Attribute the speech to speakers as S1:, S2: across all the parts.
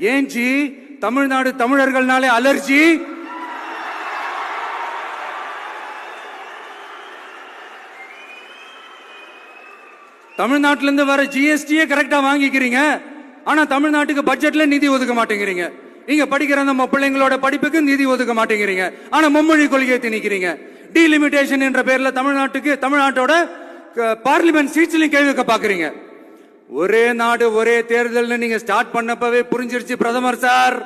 S1: ஏன் G Tamil Nadu தமிழர்கள்னாலே allergy? தமிழ்நாட்டுல இருந்து வர ஜிஎஸ்டியே கரெக்டா வாங்கிக்கிறீங்க. ஆனா தமிழ்நாட்டுக்கு பட்ஜெட்ல நிதி ஒதுக்க மாட்டேங்கிறீங்க. நீங்க படிக்கிற நம்ம பிள்ளைங்களோட படிப்புக்கு நிதி ஒதுக்க மாட்டேங்கிறீங்க. ஆனா மும்மொழி கொள்கையை திணிக்கிறீங்க. டீலிமிட்டேஷன் என்ற பேர்ல தமிழ்நாட்டுக்கு தமிழ்நாட்டோட பார்லிமெண்ட் சீட்ஸ்லையும் கேள்வி பாக்குறீங்க. ஒரே நாடு ஒரே தேர்தல்னு நீங்க ஸ்டார்ட் பண்ணப்பவே புரிஞ்சிருச்சு பிரதமர் சார்.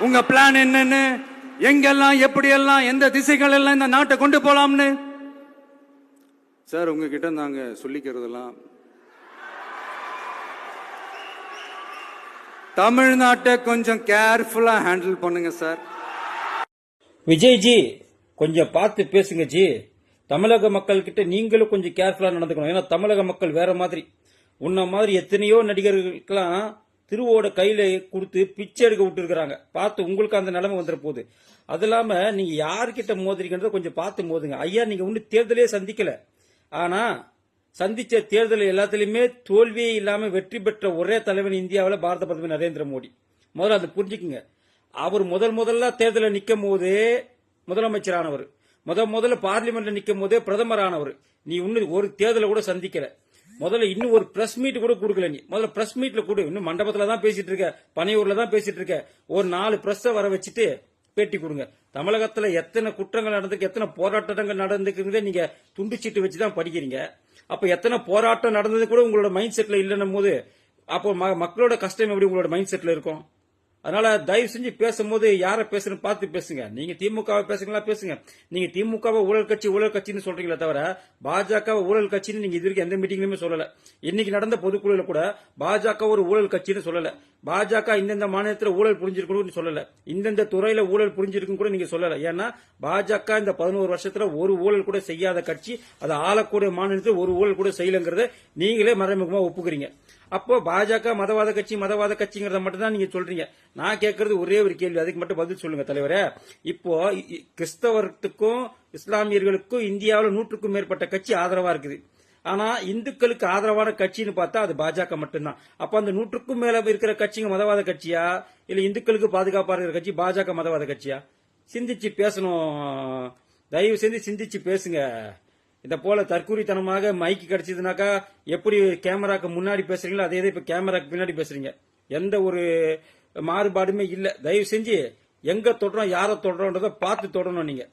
S1: உங்க பிளான் என்னன்னு எங்கெல்லாம் எப்படியெல்லாம் எந்த திசைகள் எல்லாம் இந்த நாட்டை கொண்டு போலாம்னு? சார் உங்ககிட்ட நாங்க சொல்லிக்கிறதெல்லாம் தமிழ்நாட்டை கொஞ்சம் கேர்ஃபுல்லா ஹேண்டில் பண்ணுங்க சார்.
S2: விஜய் ஜி கொஞ்சம் பார்த்து பேசுங்க ஜி. தமிழக மக்கள் கிட்ட நீங்களும் கொஞ்சம் கேர்ஃபுல்லா நடந்துக்கணும். ஏன்னா தமிழக மக்கள் வேற மாதிரி. உன்ன மாதிரி எத்தனையோ நடிகர்களுக்கெல்லாம் திருவோட கையில கொடுத்து பிச்சை எடுக்க விட்டுருக்குறாங்க. பார்த்து உங்களுக்கு அந்த நிலைமை வந்துட போகுது அது இல்லாம நீங்க யார்கிட்ட மோதிரிக்கிறத கொஞ்சம் பார்த்து மோதுங்க. ஐயா நீங்க ஒன்னும் தேர்தலே சந்திக்கல. ஆனா சந்திச்ச தேர்தல் எல்லாத்துலயுமே தோல்வியே இல்லாம வெற்றி பெற்ற ஒரே தலைவன் இந்தியாவில் பாரத பிரதமர் நரேந்திர மோடி. முதல்ல அதை புரிஞ்சுக்குங்க. அவர் முதல் முதல்ல தேர்தலில் நிற்கும் போதே முதலமைச்சரானவர். முத முதல்ல பார்லிமெண்ட்ல நிற்கும் போதே பிரதமரானவர். நீ இன்னும் ஒரு தேர்தலை கூட சந்திக்கல. முதல்ல இன்னும் ஒரு பிரஸ் மீட் கூட கொடுக்கல நீ. முதல்ல பிரஸ் மீட்ல கொடு. இன்னும் மண்டபத்துல தான் பேசிட்டு இருக்க. பனையூர்ல தான் பேசிட்டு இருக்க. ஒரு நாலு பிரஸ் வர வச்சுட்டு பேட்டி கொடுங்க. தமிழகத்துல எத்தனை குற்றங்கள் நடந்திருக்கு எத்தனை போராட்டங்கள் நடந்துக்கிறதே நீங்க துண்டுச்சீட்டு வச்சு தான் படிக்கிறீங்க. அப்ப எத்தனை போராட்டம் நடந்தது கூட உங்களோட மைண்ட் செட்ல இல்லைன்னும் போது அப்போ ம- மக்களோட கஷ்டம் எப்படி உங்களோட மைண்ட் செட்ல இருக்கும்? அதனால தயவு செஞ்சு பேசும்போது யாரை பேசுறன்னு பார்த்து பேசுங்க. நீங்க திமுகவை பேசுங்களா பேசுங்க. நீங்க திமுகவை ஊழல் கட்சி ஊழல் கட்சின்னு சொல்றீங்களே தவிர பாஜக ஊழல் கட்சின்னு நீங்க இது வரைக்கும் எந்த மீட்டிங்லயுமே சொல்லல. இன்னைக்கு நடந்த பொதுக்குழுல கூட பாஜக ஒரு ஊழல் கட்சின்னு சொல்லல. பாஜக இந்தந்த மாநிலத்தில் ஊழல் புரிஞ்சிருக்கணும்னு சொல்லல. இந்தந்த துறையில ஊழல் புரிஞ்சிருக்கும் கூட நீங்க சொல்லல. ஏன்னா பாஜக இந்த பதினோரு வருஷத்துல ஒரு ஊழல் கூட செய்யாத கட்சி அதை ஆளக்கூடிய மாநிலத்தில் ஒரு ஊழல் கூட செய்யலங்கிறத நீங்களே மறைமுகமா ஒப்புக்கிறீங்க. அப்போ பாஜக மதவாத கட்சி மதவாத கட்சிங்கிறத மட்டும் தான் நீங்க சொல்றீங்க. நான் கேட்கறது ஒரே ஒரு கேள்வி அதுக்கு மட்டும் பதில் சொல்லுங்க தலைவரே. இப்போ இ- கிறிஸ்தவத்துக்கும் இஸ்லாமியர்களுக்கும் இந்தியாவில் நூற்றுக்கும் மேற்பட்ட கட்சி ஆதரவா இருக்குது. ஆனா இந்துக்களுக்கு ஆதரவான கட்சின்னு பார்த்தா அது பாஜக மட்டும்தான். அப்ப அந்த நூற்றுக்கும் மேல இருக்கிற கட்சிங்க மதவாத கட்சியா? இல்ல இந்துக்களுக்கு பாதுகாப்பா இருக்கிற கட்சி பாஜக மதவாத கட்சியா? சிந்திச்சு பேசணும். தயவு செஞ்சு சிந்திச்சு பேசுங்க. இத போல தற்கூரித்தனமாக மைக்கு கிடைச்சதுனாக்கா எப்படி கேமராக்கு முன்னாடி பேசுறீங்களோ அதே தான் இப்ப கேமராக்கு பின்னாடி பேசுறீங்க. எந்த ஒரு மாறுபாடுமே இல்ல. தயவு செஞ்சு எங்க தொடுறோம் யாரை தொடுறோன்றத பார்த்து தொடரணும் நீங்க.